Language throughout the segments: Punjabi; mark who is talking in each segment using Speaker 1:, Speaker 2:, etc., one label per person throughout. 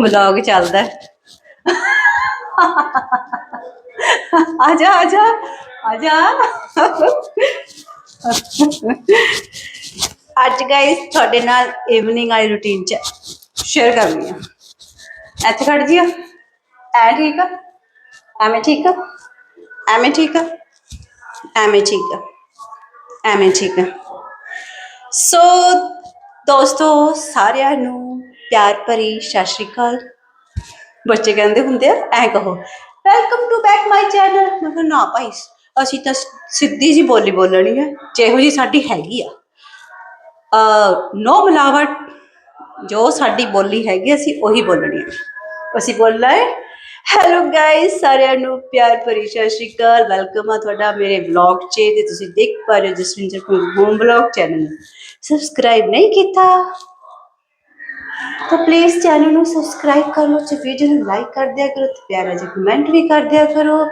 Speaker 1: ਵਲੌਗ ਚੱਲਦਾ। ਆ ਜਾ ਆ ਜਾ ਆ ਜਾ ਅੱਜ ਗਾਇਸ ਤੁਹਾਡੇ ਨਾਲ ਈਵਨਿੰਗ ਵਾਲੀ ਰੁਟੀਨ ਚ ਸ਼ੇਅਰ ਕਰਨੀ ਆ। ਇੱਥੇ ਖੜ ਜਿਓ। ਐ ਠੀਕ ਆ? ਐਵੇਂ ਠੀਕ ਆ? ਐਵੇਂ ਠੀਕ ਆ? ਐਵੇਂ ਠੀਕ ਆ? ਐਵੇਂ ਠੀਕ ਆ? ਸੋ ਦੋਸਤੋ, ਸਾਰਿਆਂ ਨੂੰ ਪਿਆਰ ਭਰੀ ਸਤਿ ਸ਼੍ਰੀ ਅਕਾਲ। ਬੱਚੇ ਕਹਿੰਦੇ ਹੁੰਦੇ ਆ, ਐ ਕਹੋ welcome to back my channel ਮੈਂ ਕਿਹਾ, ਨਾ ਭਾਈ, ਅਸੀਂ ਤਾਂ ਸਿੱਧੀ ਜੀ ਬੋਲੀ ਬੋਲਣੀ ਹੈ ਜਿਹੋ ਜੀ ਸਾਡੀ ਹੈਗੀ ਆ। ਅ ਨੋ ਮਿਲਾਵਟ, ਜੋ ਸਾਡੀ ਬੋਲੀ ਹੈਗੀ, ਅਸੀਂ ਉਹੀ ਬੋਲਣੀ ਹੈ ਅਸੀਂ ਬੋਲਣਾ ਹੈ ਹੈਲੋ ਗਾਇਸ ਸਾਰਿਆਂ ਨੂੰ ਪਿਆਰ ਭਰੀ ਸਤਿ ਸ਼੍ਰੀ ਅਕਾਲ। ਵੈਲਕਮ ਆ ਤੁਹਾਡਾ ਮੇਰੇ ਵਲੌਗ 'ਚ ਤੇ ਤੁਸੀਂ ਦੇਖ ਪਾ ਰਹੇ ਹੋ ਜਸਵਿੰਦਰ ਕੋਲ ਹੋਮ ਵਲੌਗ ਚੈਨਲ ਨੂੰ। ਸਬਸਕ੍ਰਾਈਬ ਨਹੀਂ ਕੀਤਾ? ਤਾਂ ਪਲੀਜ਼ ਚੈਨਲ ਨੂੰ ਸਬਸਕ੍ਰਾਈਬ ਕਰ ਲਓ ਤੇ ਵੀਡੀਓ ਨੂੰ ਲਾਈਕ ਕਰ ਦਿਆ ਕਰੋ ਤੇ ਪਿਆਰਾ ਜਿਹਾ ਕਮੈਂਟ ਵੀ ਕਰ ਦਿਆ ਕਰੋ।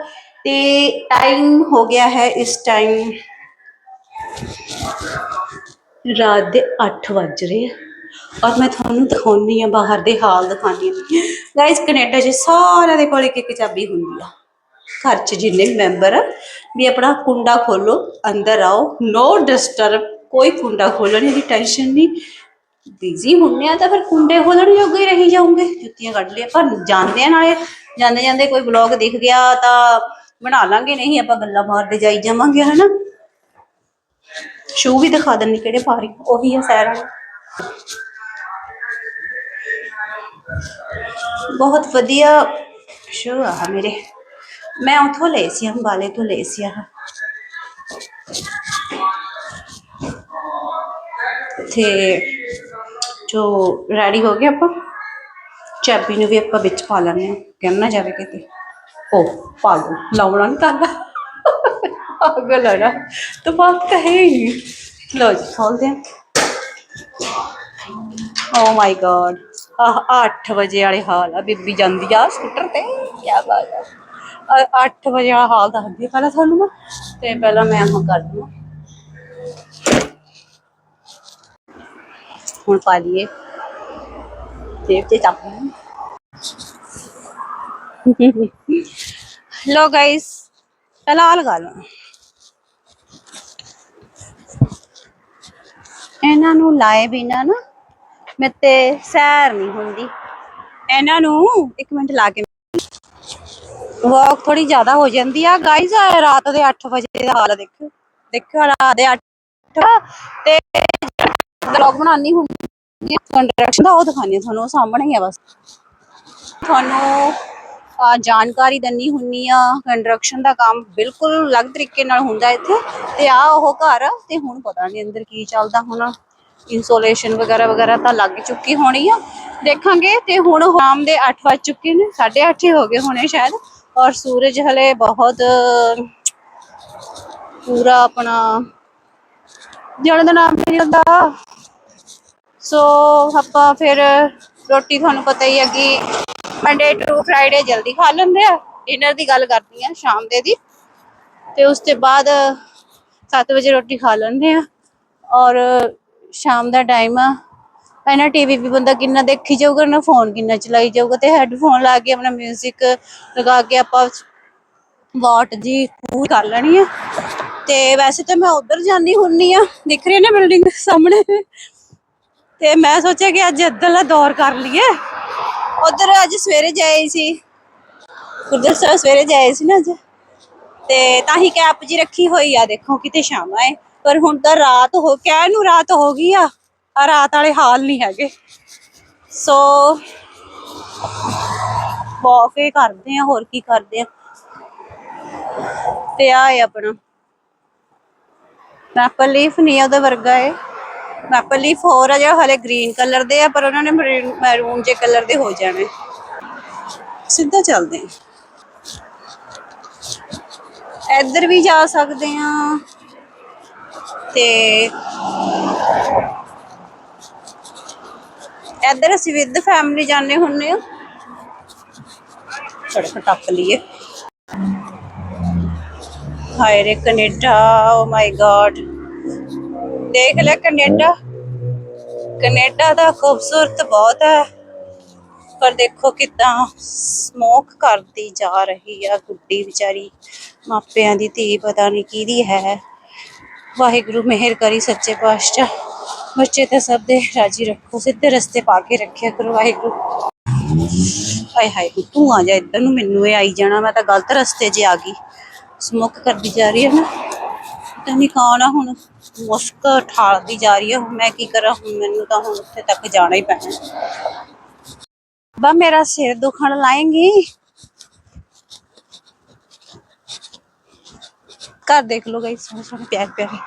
Speaker 1: ਤੇ ਟਾਈਮ ਹੋ ਗਿਆ ਹੈ ਇਸ ਟਾਈਮ ਰਾਤ ਦੇ 8 ਵੱਜ ਰਹੇ ਆ। ਔਰ ਮੈਂ ਤੁਹਾਨੂੰ ਦਿਖਾਉਣੀ ਆ ਬਾਹਰ ਦੇ ਹਾਲ ਦਿਖਾਉਣੀ ਆ। ਗਾਇਸ ਕੈਨੇਡਾ 'ਚ ਸਾਰਿਆਂ ਦੇ ਕੋਲ ਇੱਕ ਇੱਕ ਚਾਬੀ ਹੁੰਦੀ ਆ। ਘਰ 'ਚ ਜਿੰਨੇ ਮੈਂਬਰ ਆ, ਵੀ ਆਪਣਾ ਕੁੰਡਾ ਖੋਲੋ, ਅੰਦਰ ਆਓ ਨੋ ਡਿਸਟਰਬ ਕੋਈ ਕੁੰਡਾ ਖੋਲਣ ਦੀ ਟੈਨਸ਼ਨ ਨਹੀਂ। ਬਿਜ਼ੀ ਹੁੰਨੇ ਆ ਤਾਂ ਫਿਰ ਕੁੰਡੇ ਖੋਲਣ ਜੋਗੇ ਹੀ ਰਹੀ ਜਾਓਗੇ। ਜੁੱਤੀਆਂ ਕੱਢ ਲਿਆ ਪਰ ਜਾਂਦੇ ਆ ਨਾਲੇ, ਜਾਂਦੇ ਜਾਂਦੇ ਕੋਈ ਵਲੌਗ ਦਿਖ ਗਿਆ ਤਾਂ ਬਣਾ ਲਾਂਗੇ, ਨਹੀਂ ਆਪਾਂ ਗੱਲਾਂ ਮਾਰਦੇ ਜਾਈ ਜਾਵਾਂਗੇ, ਹਨਾ। ਸ਼ੂ ਵੀ ਦਿਖਾ ਦਿੰਨੀ ਕਿਹੜੇ ਪਾ ਰਹੀ, ਉਹੀ ਆ ਸੈਰ ਬਹੁਤ ਵਧੀਆ ਸ਼ੂ ਆ ਮੇਰੇ ਮੈਂ ਉਥੋਂ ਲਏ ਸੀ ਅੰਬਾਲੇ ਤੋਂ ਲਏ ਸੀ ਆਹ ਤੇ ਜੋ ਰੈਡੀ ਹੋ ਗਿਆ ਆਪਾਂ ਚਾਬੀ ਨੂੰ ਵੀ ਆਪਾਂ ਵਿੱਚ ਪਾ ਲੈਣੇ ਆ ਕਹਿਣਾ ਨਾ ਜਾਵੇ ਕਿਤੇ ਉਹ ਪਾ ਲਓ ਲਾਉਣਾ ਨਹੀਂ ਕਰਦਾ ਅਗਲ ਆ ਨਾ ਤਾਂ ਬਾਤ ਤਾਂ ਹੈ ਹੀ ਨਹੀਂ। ਲਓ ਜੀ ਖੋਲਦੇ ਹਾਂ ਓ ਮਾਈ ਗॉड ਆਹ 8 ਵਜੇ ਵਾਲੇ ਹਾਲ ਆ, ਬੀਬੀ ਜਾਂਦੀ ਆ ਸਕੂਟਰ ਤੇ ਕੀ ਬਾਤ ਆ। 8 ਵਜੇ ਵਾਲਾ ਹਾਲ ਦੱਸਦੀ ਆ ਪਹਿਲਾਂ ਤੁਹਾਨੂੰ ਮੈਂ, ਤੇ ਪਹਿਲਾਂ ਮੈਂ ਆਹ ਕਰ ਦਵਾਂ ਹੁਣ ਪਾ ਲਈਏ। ਜੇਬ 'ਚ ਚੱਪ ਲੋ ਗਾਇਸ ਪਹਿਲਾਂ ਆਹ ਲਗਾ ਲਓ। ਇਹਨਾਂ ਨੂੰ ਲਾਏ ਬਿਨਾ ਨਾ ਮੇਰੇ ਤੇ ਸੈਰ ਨਹੀਂ ਹੁੰਦੀ। ਇਹਨਾਂ ਨੂੰ ਇੱਕ ਮਿੰਟ ਲਾ ਕੇ ਵਾਕ ਥੋੜੀ ਜ਼ਿਆਦਾ ਹੋ ਜਾਂਦੀ ਆ। ਗਾਇਸ ਰਾਤ ਦੇ 8 ਵਜੇ ਦਾ ਹਾਲ ਦੇਖਿਓ। ਦੇਖਿਓ, ਰਾਤ ਦੇ 8 ਤੇ ਵਲੌਗ ਬਣਾਉਣੀ ਹੁੰਦੀ ਕੰਟਰੈਕਸ਼ਨ ਦਾ ਉਹ ਦਿਖਾਣੀ ਤੁਹਾਨੂੰ, ਉਹ ਸਾਹਮਣੇ ਹੀ ਆ ਬਸ। ਤੁਹਾਨੂੰ ਜਾਣਕਾਰੀ ਦੰਨੀ ਹੁੰਨੀ ਆ। ਕੰਸਟਰਕਸ਼ਨ ਦਾ ਕੰਮ ਬਿਲਕੁਲ ਅਲੱਗ ਤਰੀਕੇ ਨਾਲ ਹੁੰਦਾ ਇੱਥੇ। ਤੇ ਆ ਉਹ ਘਰ ਤੇ ਹੁਣ ਪਤਾ ਨਹੀਂ ਅੰਦਰ ਕੀ ਚੱਲਦਾ ਹੁਣ। ਇਨਸੂਲੇਸ਼ਨ ਵਗੈਰਾ ਵਗੈਰਾ ਤਾਂ ਲੱਗ ਚੁੱਕੀ ਹੋਣੀ ਆ। ਦੇਖਾਂਗੇ ਤੇ ਹੁਣ ਸ਼ਾਮ ਦੇ 8 ਵੱਜ ਚੁੱਕੇ ਨੇ 8:30 ਹੋ ਗਏ ਹੋਣੇ ਸ਼ਾਇਦ। ਔਰ ਸੂਰਜ ਹਲੇ ਬਹੁਤ, ਪੂਰਾ ਆਪਣਾ ਜਣ ਦਾ ਨਾਮ ਨਹੀਂ ਹੁੰਦਾ। ਸੋ ਆਪਾਂ ਫਿਰ ਰੋਟੀ ਤੁਹਾਨੂੰ ਪਤਾ ਹੀ ਹੈ ਕਿ ਮੰਡੇ ਟੂ ਫਰਾਈਡੇ ਜਲਦੀ ਖਾ ਲੈਂਦੇ ਆ। ਡਿਨਰ ਦੀ ਗੱਲ ਕਰਦੀ ਆ ਸ਼ਾਮ ਦੇ ਦੀ। ਤੇ ਉਸ ਤੋਂ ਬਾਅਦ 7 ਵਜੇ ਰੋਟੀ ਖਾ ਲੈਂਦੇ ਆ। ਔਰ ਸ਼ਾਮ ਦਾ ਟਾਈਮ ਆ। ਇਹਨਾਂ ਟੀਵੀ ਵੀ ਬੰਦਾ ਕਿੰਨਾ ਦੇਖੀ ਜਾਊਗਾ ਨਾ ਫੋਨ ਕਿੰਨਾ ਚਲਾਈ ਜਾਊਗਾ ਤੇ ਹੈੱਡਫੋਨ ਲਾ ਕੇ ਆਪਣਾ 뮤직 ਲਗਾ ਕੇ ਆਪਾਂ ਵਾਟ ਜੀ ਪੂਰੀ ਕਰ ਲੈਣੀ ਆ। ਤੇ ਵੈਸੇ ਤਾਂ ਮੈਂ ਉਧਰ ਜਾਂਦੀ ਹੁੰਨੀ ਆ। ਦਿਖ ਰਹੀ ਨਾ ਬਿਲਡਿੰਗ ਸਾਹਮਣੇ? ਤੇ ਮੈਂ ਸੋਚਿਆ ਕਿ ਅੱਜ ਇੱਧਰਲਾ ਦੌਰ ਕਰ ਲਈਏ। ਉਧਰ ਅੱਜ ਸਵੇਰੇ ਜਾਏ ਸੀ। ਗੁਰਦੁਆਰਾ ਸਾਹਿਬ ਸਵੇਰੇ ਜਾਏ ਸੀ ਨਾ ਅੱਜ। ਤੇ ਤਾਂ ਹੀ ਕੈਪ ਜੀ ਰੱਖੀ ਹੋਈ ਆ, ਦੇਖੋ ਕਿਤੇ ਸ਼ਾਮ ਆਏ। ਪਰ ਹੁਣ ਤਾਂ ਰਾਤ ਹੋ, ਕਹਿ ਨੂੰ ਰਾਤ ਹੋ ਗਈ ਆ ਆ ਰਾਤ ਵਾਲੇ ਹਾਲ ਨਹੀਂ ਹੈਗੇ। ਸੋ ਵਾਕੇ ਕਰਦੇ ਆ, ਹੋਰ ਕੀ ਕਰਦੇ ਆ। ਤੇ ਆ ਹੈ ਆਪਣਾ। ਮੈਪਲ ਲੀਫ ਨਹੀਂ ਉਹਦੇ ਵਰਗਾ ਹੈ ਮੈਪਲ ਲੀਫ ਹੋਰ ਆ ਜਿਹੜਾ ਹਲੇ ਗ੍ਰੀਨ ਕਲਰ ਦੇ ਆ, ਪਰ ਉਹਨਾਂ ਨੇ ਮੈਰੂਨ ਜੇ ਕਲਰ ਦੇ ਹੋ ਜਾਣੇ। ਸਿੱਧਾ ਚੱਲਦੇ ਆ। ਇੱਧਰ ਵੀ ਜਾ ਸਕਦੇ ਆ। ਤੇ ਇੱਧਰ ਅਸੀਂ ਵਿਦ ਫੈਮਿਲੀ ਜਾਂਦੇ ਹੁੰਨੇ ਆ ਸੜਕ ਟੱਪ ਲਈਏ। ਹਾਏ ਰੇ ਕੈਨੇਡਾ ਓ ਮਾਈ ਗॉड ਦੇਖ ਲੈ ਕੈਨੇਡਾ। ਕੈਨੇਡਾ ਦਾ ਖੂਬਸੂਰਤ ਬਹੁਤ ਹੈ। ਪਰ ਦੇਖੋ ਕਿਦਾਂ ਸਮੋਕ ਕਰਦੀ ਜਾ ਰਹੀ ਆ ਗੁੱਡੀ ਵਿਚਾਰੀ। ਮਾਪਿਆਂ ਦੀ ਧੀ ਪਤਾ ਨਹੀਂ ਕਿਹਦੀ ਹੈ। ਵਾਹਿਗੁਰੂ ਮਿਹਰ ਕਰੀ ਸੱਚੇ ਪਾਤਸ਼ਾਹ। ਬੱਚੇ ਤਾਂ ਸਭ ਦੇ ਰਾਜੀ ਰੱਖੋ, ਸਿੱਧੇ ਰਸਤੇ ਪਾ ਕੇ ਰੱਖਿਆ ਕਰੋ ਵਾਹਿਗੁਰੂ। ਹਾਏ ਹਾਏ, ਤੂੰ ਆ ਜਾ, ਇੱਧਰ ਨੂੰ ਮੈਨੂੰ ਇਹ ਆਈ ਜਾਣਾ, ਮੈਂ ਤਾਂ ਗਲਤ ਰਸਤੇ 'ਚ ਆ ਗਈ। ਸਮੋਕ ਕਰਦੀ ਜਾ ਰਹੀ ਹੈ ਨਾ। ਪਤਾ ਨਹੀਂ ਕੌਣ ਆ ਹੁਣ, ਮੁਸ਼ਕ ਠਾਲਦੀ ਜਾ ਰਹੀ ਹੈ ਮੈਂ ਕੀ ਕਰਾਂ, ਹੁਣ ਮੈਨੂੰ ਤਾਂ ਹੁਣ ਉੱਥੇ ਤੱਕ ਜਾਣਾ ਹੀ ਪੈਣਾ। ਬਾ, ਮੇਰਾ ਸਿਰ ਦੁਖਣ ਲਾਏਗੀ? ਘਰ ਦੇਖ ਲੋ ਗਈ ਸੋਹਣੇ ਸੋਹਣੇ ਪਿਆਰੇ ਪਿਆਰੇ।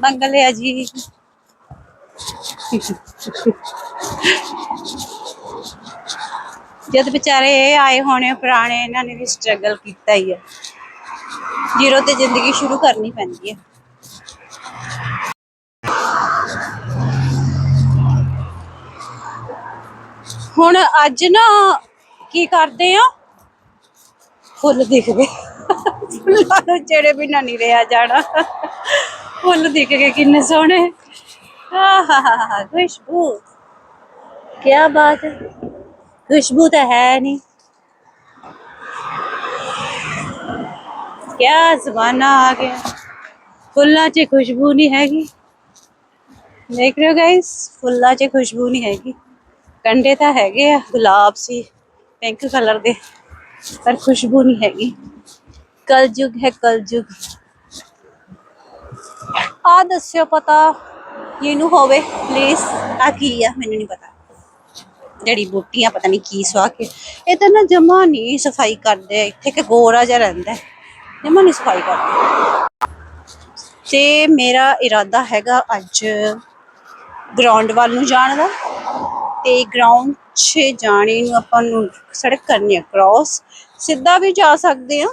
Speaker 1: ਬੰਗਲੇ ਆ ਜੀ। ਜਦ ਵਿਚਾਰੇ ਇਹ ਆਏ ਹੋਣੇ, ਪੁਰਾਣੇ, ਇਹਨਾਂ ਨੇ ਵੀ ਸਟਰਗਲ ਕੀਤਾ ਹੀ ਆ। ਜ਼ੀਰੋ ਤੇ ਜ਼ਿੰਦਗੀ ਸ਼ੁਰੂ ਕਰਨੀ ਪੈਂਦੀ ਹੈ ਹੁਣ ਅੱਜ ਨਾ ਕੀ ਕਰਦੇ ਆ? ਫੁੱਲ ਦਿਖ ਫੁੱਲਾਂ ਨੂੰ ਜਿਹੜੇ ਬਿਨਾਂ ਨਹੀਂ ਰਿਹਾ ਜਾਣਾ ਫੁੱਲ ਦਿਖ ਗਏ ਕਿੰਨੇ ਸੋਹਣੇ ਆਹਾਹਾ ਖੁਸ਼ਬੂ ਕੀ ਬਾਤ ਹੈ ਖੁਸ਼ਬੂ ਤਾਂ ਹੈ ਨਹੀਂ ਕਿਆ ਜ਼ਮਾਨਾ ਆ ਗਿਆ ਫੁੱਲਾਂ 'ਚ ਖੁਸ਼ਬੂ ਨਹੀਂ ਹੈਗੀ ਦੇਖ ਰਹੇ ਹੋ ਗਾਇਸ ਫੁੱਲਾਂ 'ਚ ਖੁਸ਼ਬੂ ਨਹੀਂ ਹੈਗੀ ਕੰਡੇ ਤਾਂ ਹੈਗੇ ਆ ਗੁਲਾਬ ਸੀ ਪਿੰਕ ਕਲਰ ਦੇ ਪਰ ਖੁਸ਼ਬੂ ਨਹੀਂ ਹੈਗੀ ਕਲਯੁਗ ਹੈ ਕਲਯੁਗ। ਆ ਦੱਸਿਓ ਪਤਾ ਜਿਹਨੂੰ ਹੋਵੇ ਪਲੀਜ਼ ਆ ਕੀ ਆ, ਮੈਨੂੰ ਨਹੀਂ ਪਤਾ। ਜਿਹੜੀ ਬੂਟੀਆਂ, ਪਤਾ ਨਹੀਂ ਕੀ ਸਵਾ ਕੇ। ਇਹ ਤਾਂ ਨਾ ਜਮਾ ਨਹੀਂ ਸਫ਼ਾਈ ਕਰਦੇ, ਇੱਥੇ ਕਿ ਗੋਰਾ ਜਿਹਾ ਰਹਿੰਦਾ ਜਮਾ ਨਹੀਂ ਸਫ਼ਾਈ ਕਰਦੇ। ਤੇ ਮੇਰਾ ਇਰਾਦਾ ਹੈਗਾ ਅੱਜ ਗਰਾਊਂਡ ਵੱਲ ਨੂੰ ਜਾਣ ਦਾ। ਤੇ ਗਰਾਊਂਡ 'ਚ ਜਾਣੇ ਨੂੰ ਆਪਾਂ ਨੂੰ ਸੜਕ ਕਰਨੀ ਆ ਕ੍ਰਾਸ ਸਿੱਧਾ ਵੀ ਜਾ ਸਕਦੇ ਆ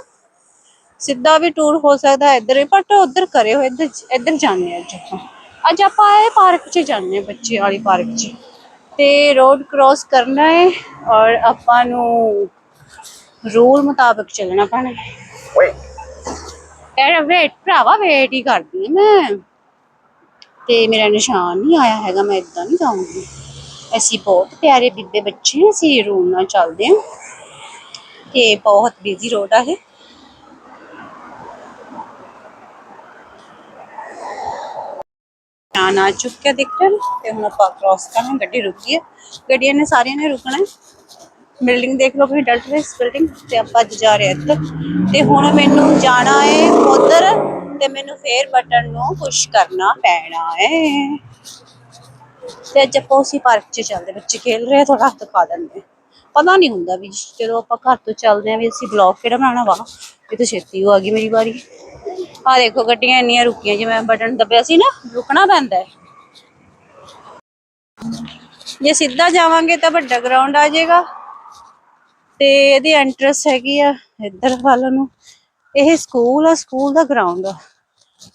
Speaker 1: ਸਿੱਧਾ ਵੀ ਟੂਰ ਹੋ ਸਕਦਾ ਹੈ ਇੱਧਰ ਬਟ ਉਧਰ ਕਰੇ ਹੋਏ ਇੱਧਰ ਇੱਧਰ ਜਾਂਦੇ ਆ ਅੱਜ ਆਪਾਂ। ਅੱਜ ਆਪਾਂ ਇਹ ਪਾਰਕ 'ਚ ਜਾਂਦੇ ਬੱਚੇ ਵਾਲੀ ਪਾਰਕ 'ਚ। ਤੇ ਰੋਡ ਕ੍ਰਾਸ ਕਰਨਾ ਹੈ ਔਰ ਆਪਾਂ ਨੂੰ ਰੂਲ ਮੁਤਾਬਕ ਚੱਲਣਾ ਪੈਣਾ ਯਾਰ ਵੇਟ ਭਰਾਵਾ ਵੇਟ ਹੀ ਕਰਦੀ ਮੈਂ। ਤੇ ਮੇਰਾ ਨਿਸ਼ਾਨ ਨਹੀਂ ਆਇਆ ਹੈਗਾ ਮੈਂ ਇਦਾਂ ਨਹੀਂ ਜਾਊਂਗੀ। ਅਸੀਂ ਬਹੁਤ ਪਿਆਰੇ ਬੀਬੇ ਬੱਚੇ ਅਸੀਂ ਰੂਲ ਨਾਲ ਚੱਲਦੇ ਹਾਂ। ਤੇ ਬਹੁਤ ਬਿਜ਼ੀ ਰੋਡ ਆ ਇਹ। ਨਿਸ਼ਾਨ ਆ ਚੁੱਕਿਆ ਦੇਖ ਰਹੇ ਤੇ ਹੁਣ ਆਪਾਂ ਕ੍ਰਾਸ ਕਰਨਾ ਗੱਡੀ ਰੁਕੀ ਹੈ ਗੱਡੀਆਂ ਨੇ ਸਾਰੀਆਂ ਨੇ ਰੁਕਣਾ ਹੈ। ਬਿਲਡਿੰਗ ਦੇਖ ਲਓ ਵੀ ਡਲਟ ਇਸ ਬਿਲਡਿੰਗ ਤੇ ਆਪਾਂ ਅੱਜ ਜਾ ਰਹੇ ਇੱਧਰ। ਤੇ ਹੁਣ ਮੈਨੂੰ ਜਾਣਾ ਹੈ ਉਧਰ ਤੇ ਮੈਨੂੰ ਫੇਰ ਬਟਨ ਨੂੰ ਪੁਸ਼ ਕਰਨਾ ਪੈਣਾ ਹੈ। ਤੇ ਅੱਜ ਆਪਾਂ ਉਸੇ ਪਾਰਕ 'ਚ ਚੱਲਦੇ ਬੱਚੇ ਖੇਲ ਰਹੇ ਥੋੜਾ ਹੱਥ ਦਿਖਾ ਦਿੰਦੇ ਪਤਾ ਨਹੀਂ ਹੁੰਦਾ ਵੀ ਜਦੋਂ ਆਪਾਂ ਘਰ ਤੋਂ ਚੱਲਦੇ ਆ ਵੀ ਅਸੀਂ ਬਲੌਗ ਕਿਹੜਾ ਬਣਾਉਣਾ ਵਾ। ਇਹ ਤਾਂ ਛੇਤੀ ਹੋ ਆ ਗਈ ਮੇਰੀ ਵਾਰੀ। ਆ ਦੇਖੋ ਗੱਡੀਆਂ ਇੰਨੀਆਂ ਰੁਕੀਆਂ, ਜਿਵੇਂ ਬਟਨ ਦੱਬਿਆ ਸੀ ਨਾ, ਰੁਕਣਾ ਪੈਂਦਾ ਹੈ। ਜੇ ਸਿੱਧਾ ਜਾਵਾਂਗੇ ਤਾਂ ਵੱਡਾ ਗਰਾਊਂਡ ਆ ਜਾਏਗਾ। ਤੇ ਇਹਦੀ ਐਂਟਰੈਂਸ ਹੈਗੀ ਆ ਇੱਧਰ ਵੱਲ ਨੂੰ। ਇਹ ਸਕੂਲ ਆ ਸਕੂਲ ਦਾ ਗਰਾਊਂਡ ਆ।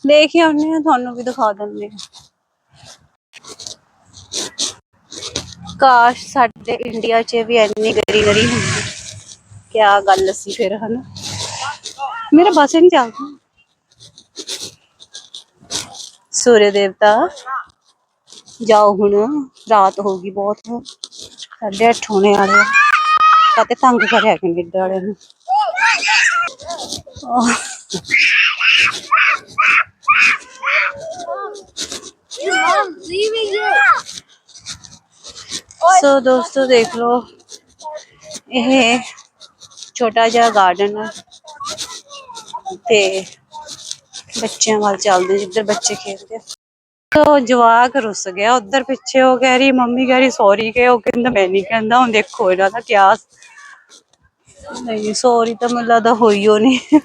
Speaker 1: ਦੇਖ ਹੀ ਆਉਂਦੇ ਆ ਤੁਹਾਨੂੰ ਵੀ ਦਿਖਾ ਦਿੰਦੇ ਆ ਕਾਸ਼ ਸਾਡੇ ਇੰਡੀਆ 'ਚ ਵੀ ਇੰਨੀ ਗਰੀਨਰੀ ਹੁੰਦੀ। ਕਿਆ ਗੱਲ ਸੀ ਫਿਰ, ਹਨਾ? ਮੇਰਾ ਬਸ ਹੀ ਨਹੀਂ ਚੱਲਦਾ। ਸੂਰਜ ਦੇਵਤਾ ਜਾਓ ਹੁਣ ਰਾਤ ਹੋ ਗਈ ਬਹੁਤ ਸਾਢੇ ਅੱਠ ਹੋਣੇ ਵਾਲੇ ਆ ਕਾਤੇ ਤੰਗ ਕਰਿਆ ਕੈਨੇਡਾ ਵਾਲਿਆਂ ਨੂੰ ਆਹ। ਸੋ ਦੋਸਤੋ ਦੇਖ ਲਓ ਇਹ ਛੋਟਾ ਜਿਹਾ ਗਾਰਡਨ ਹੈ ਤੇ ਬੱਚਿਆਂ ਵੱਲ ਚੱਲਦੇ, ਜਿੱਧਰ ਬੱਚੇ ਖੇਡਦੇ। ਆ ਤੋ ਜਵਾਕ ਰੁੱਸ ਗਿਆ, ਉਧਰ ਪਿੱਛੇ ਉਹ ਕਹਿ ਰਹੀ, ਮੰਮੀ ਕਹਿ ਰਹੀ ਸੌਰੀ ਕਿ ਉਹ ਕਹਿੰਦਾ, ਮੈਂ ਨਹੀਂ ਕਹਿੰਦਾ, ਹੁਣ ਦੇਖੋ ਇਹਨਾਂ ਦਾ ਕਿਆਸ ਨਹੀਂ ਸੌਰੀ ਤਾਂ ਮੈਨੂੰ ਲੱਗਦਾ ਹੋਈ ਓ ਨਹੀਂ